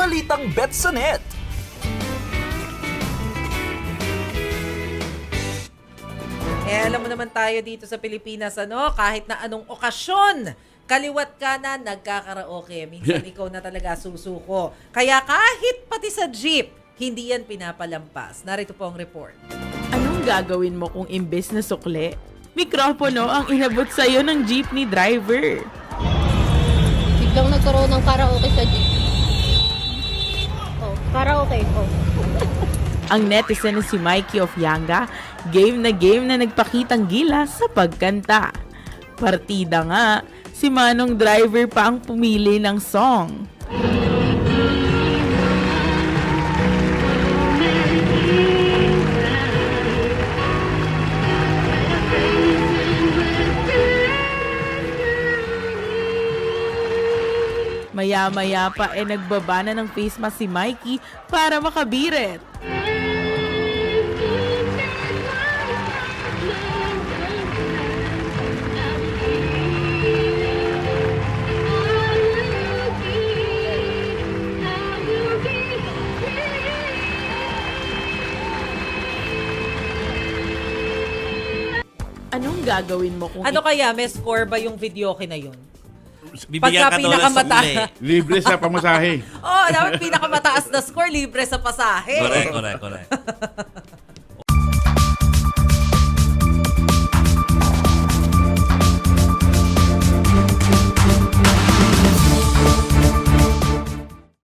Balitang Betsanet. Eh, alam mo naman tayo dito sa Pilipinas, ano, kahit na anong okasyon, kaliwat ka na, nagkakaraoke. Minsan ikaw na talaga susuko. Kaya kahit pati sa jeep, hindi yan pinapalampas. Narito po ang report. Anong gagawin mo kung imbes na sukle? Mikropono ang inabot sa'yo ng jeepney driver. Biglang nagkaroon ng karaoke sa jeep. Oh, karaoke. Oh. Ang netizen na si Mikey of Yanga, game na game na nagpakitang gilas sa pagkanta. Partida nga, si Manong driver pa ang pumili ng song. Maya-maya pa eh nagbaba na ng face mask si Mikey para makabirit. Anong gagawin mo kung Ano kaya, may score ba yung video na yun? Bibigyan Pagka ka. Libre sa pamasahe. Oh, dapat pinakamataas na score, libre sa pasahe. Correct, correct, correct.